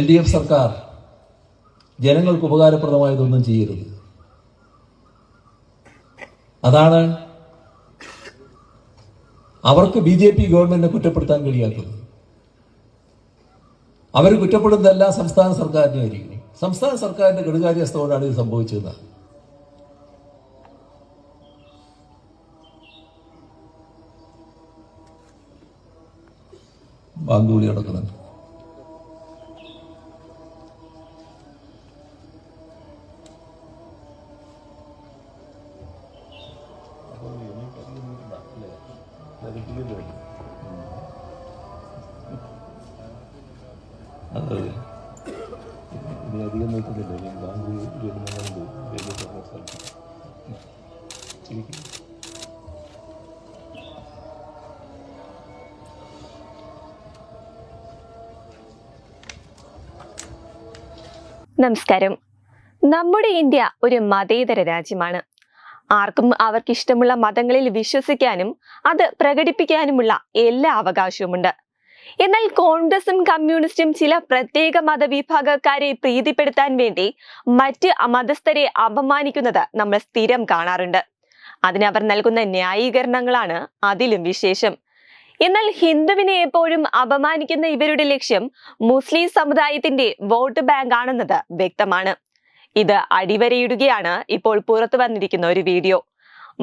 L D F സർക്കാർ ജനങ്ങൾക്ക് ഉപകാരപ്രദമായതൊന്നും ചെയ്യരുത്. അതാണ് അവർക്ക് ബി ജെ പി ഗവൺമെന്റിനെ കുറ്റപ്പെടുത്താൻ കഴിയാത്തത്. അവർ കുറ്റപ്പെടുന്നതെല്ലാം സംസ്ഥാന സർക്കാരിനെ ആയിരിക്കും സംസ്ഥാന സർക്കാരിന്റെ കെടുകാര്യസ്ഥയോടാണ് ഇത് സംഭവിച്ചത് ബാങ്കുവിളി നടക്കുന്നുണ്ട്. നമസ്കാരം. നമ്മുടെ ഇന്ത്യ ഒരു മതേതര രാജ്യമാണ്. ആർക്കും അവർക്ക് ഇഷ്ടമുള്ള മതങ്ങളിൽ വിശ്വസിക്കാനും അത് പ്രകടിപ്പിക്കാനുമുള്ള എല്ലാ അവകാശവുമുണ്ട്. എന്നാൽ കോൺഗ്രസും കമ്മ്യൂണിസ്റ്റും ചില പ്രത്യേക മതവിഭാഗക്കാരെ പ്രീതിപ്പെടുത്താൻ വേണ്ടി മറ്റ് മതസ്ഥരെ അപമാനിക്കുന്നത് നമ്മൾ സ്ഥിരം കാണാറുണ്ട്. അതിനവർ നൽകുന്ന ന്യായീകരണങ്ങളാണ് അതിലും വിശേഷം. എന്നാൽ ഹിന്ദുവിനെ എപ്പോഴും അപമാനിക്കുന്ന ഇവരുടെ ലക്ഷ്യം മുസ്ലിം സമുദായത്തിന്റെ വോട്ട് ബാങ്ക് ആണെന്നത് വ്യക്തമാണ്. ഇത് അടിവരയിടുകയാണ് ഇപ്പോൾ പുറത്തു വന്നിരിക്കുന്ന ഒരു വീഡിയോ.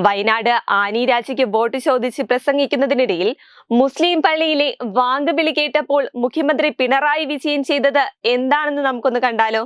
വയനാട് ആനി രാജിക്ക് വോട്ട് ചോദിച്ച് പ്രസംഗിക്കുന്നതിനിടയിൽ മുസ്ലിം പള്ളിയിലെ വാങ്കുവിളി കേട്ടപ്പോൾ മുഖ്യമന്ത്രി പിണറായി വിജയൻ ചെയ്തത് എന്താണെന്ന് നമുക്കൊന്ന് കണ്ടാലോ?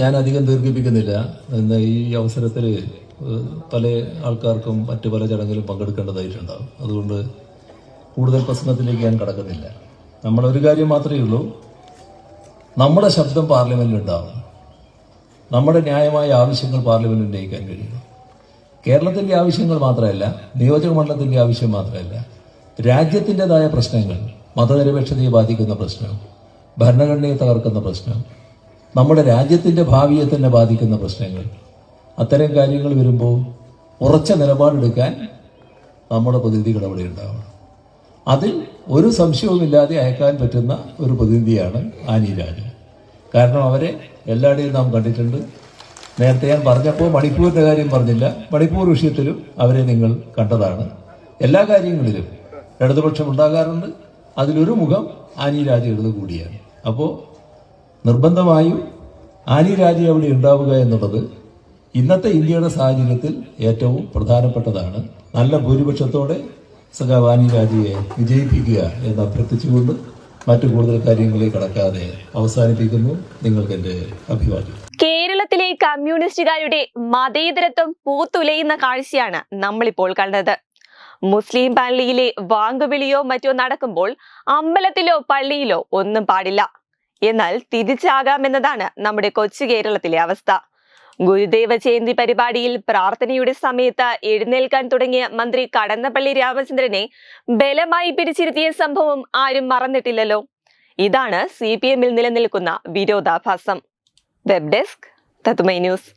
ഞാൻ അധികം ദീർഘിപ്പിക്കുന്നില്ല. എന്ന ഈ അവസരത്തിൽ പല ആൾക്കാർക്കും മറ്റു പല ചടങ്ങിലും പങ്കെടുക്കേണ്ടതായിട്ടുണ്ടാവും അതുകൊണ്ട് കൂടുതൽ പ്രശ്നത്തിലേക്ക് ഞാൻ കടക്കുന്നില്ല. നമ്മളൊരു കാര്യം മാത്രമേ ഉള്ളൂ. നമ്മുടെ ശബ്ദം പാർലമെന്റിൽ ഉണ്ടാവണം. നമ്മുടെ ന്യായമായ ആവശ്യങ്ങൾ പാർലമെന്റിൽ ഉന്നയിക്കാൻ കഴിയണം. കേരളത്തിന്റെ ആവശ്യങ്ങൾ മാത്രമല്ല നിയോജക മണ്ഡലത്തിന്റെ ആവശ്യം മാത്രമല്ല രാജ്യത്തിന്റെതായ പ്രശ്നങ്ങൾ മതനിരപേക്ഷതയെ ബാധിക്കുന്ന പ്രശ്നം ഭരണഘടനയെ തകർക്കുന്ന പ്രശ്നം നമ്മുടെ രാജ്യത്തിന്റെ ഭാവിയെ തന്നെ ബാധിക്കുന്ന പ്രശ്നങ്ങൾ. അത്തരം കാര്യങ്ങൾ വരുമ്പോൾ ഉറച്ച നിലപാടെടുക്കാൻ നമ്മുടെ പ്രതിനിധികൾ അവിടെ ഉണ്ടാവണം. അതിൽ ഒരു സംശയവുമില്ലാതെ അയക്കാൻ പറ്റുന്ന ഒരു പ്രതിനിധിയാണ് ആനി കാരണം അവരെ എല്ലായിടെയും നാം കണ്ടിട്ടുണ്ട്. നേരത്തെ ഞാൻ പറഞ്ഞപ്പോൾ മണിപ്പൂരിന്റെ കാര്യം പറഞ്ഞില്ല. മണിപ്പൂർ വിഷയത്തിലും അവരെ നിങ്ങൾ കണ്ടതാണ്. എല്ലാ കാര്യങ്ങളിലും ഇടതുപക്ഷം ഉണ്ടാകാറുണ്ട്. അതിലൊരു മുഖം ആനി രാജയുടേത് കൂടിയാണ് അപ്പോൾ നിർബന്ധമായും ആനി രാജി അവിടെ ഉണ്ടാവുക എന്നുള്ളത് ഇന്നത്തെ ഇന്ത്യയുടെ സാഹചര്യത്തിൽ ഏറ്റവും പ്രധാനപ്പെട്ടതാണ്. നല്ല ഭൂരിപക്ഷത്തോടെ സഖാവ് ആനി രാജിയെ വിജയിപ്പിക്കുക എന്ന് അഭ്യർത്ഥിച്ചുകൊണ്ട് മറ്റു കൂടുതൽ കാര്യങ്ങളിൽ കടക്കാതെ അവസാനിപ്പിക്കുന്നു നിങ്ങൾക്ക് എന്റെ അഭിവാദ്യം. കേരളത്തിലെ കമ്മ്യൂണിസ്റ്റുകാരുടെ മതേതരത്വം പൂത്തുലയുന്ന കാഴ്ചയാണ് നമ്മളിപ്പോൾ കണ്ടത്. മുസ്ലിം പള്ളിയിലെ വാങ്കുവിളിയോ മറ്റോ നടക്കുമ്പോൾ അമ്പലത്തിലോ പള്ളിയിലോ ഒന്നും പാടില്ല. എന്നാൽ തിരിച്ചാകാമെന്നതാണ് നമ്മുടെ കൊച്ചു കേരളത്തിലെ അവസ്ഥ. ഗുരുദേവ ജയന്തി പരിപാടിയിൽ പ്രാർത്ഥനയുടെ സമയത്ത് എഴുന്നേൽക്കാൻ തുടങ്ങിയ മന്ത്രി കടന്നപ്പള്ളി രാമചന്ദ്രനെ ബലമായി പിടിച്ചിരുത്തിയ സംഭവം ആരും മറന്നിട്ടില്ലല്ലോ. ഇതാണ് സി പി എമ്മിൽ നിലനിൽക്കുന്ന വിരോധാഭാസം. വെബ് ഡെസ്ക് തത്തുമൈ ന്യൂസ്.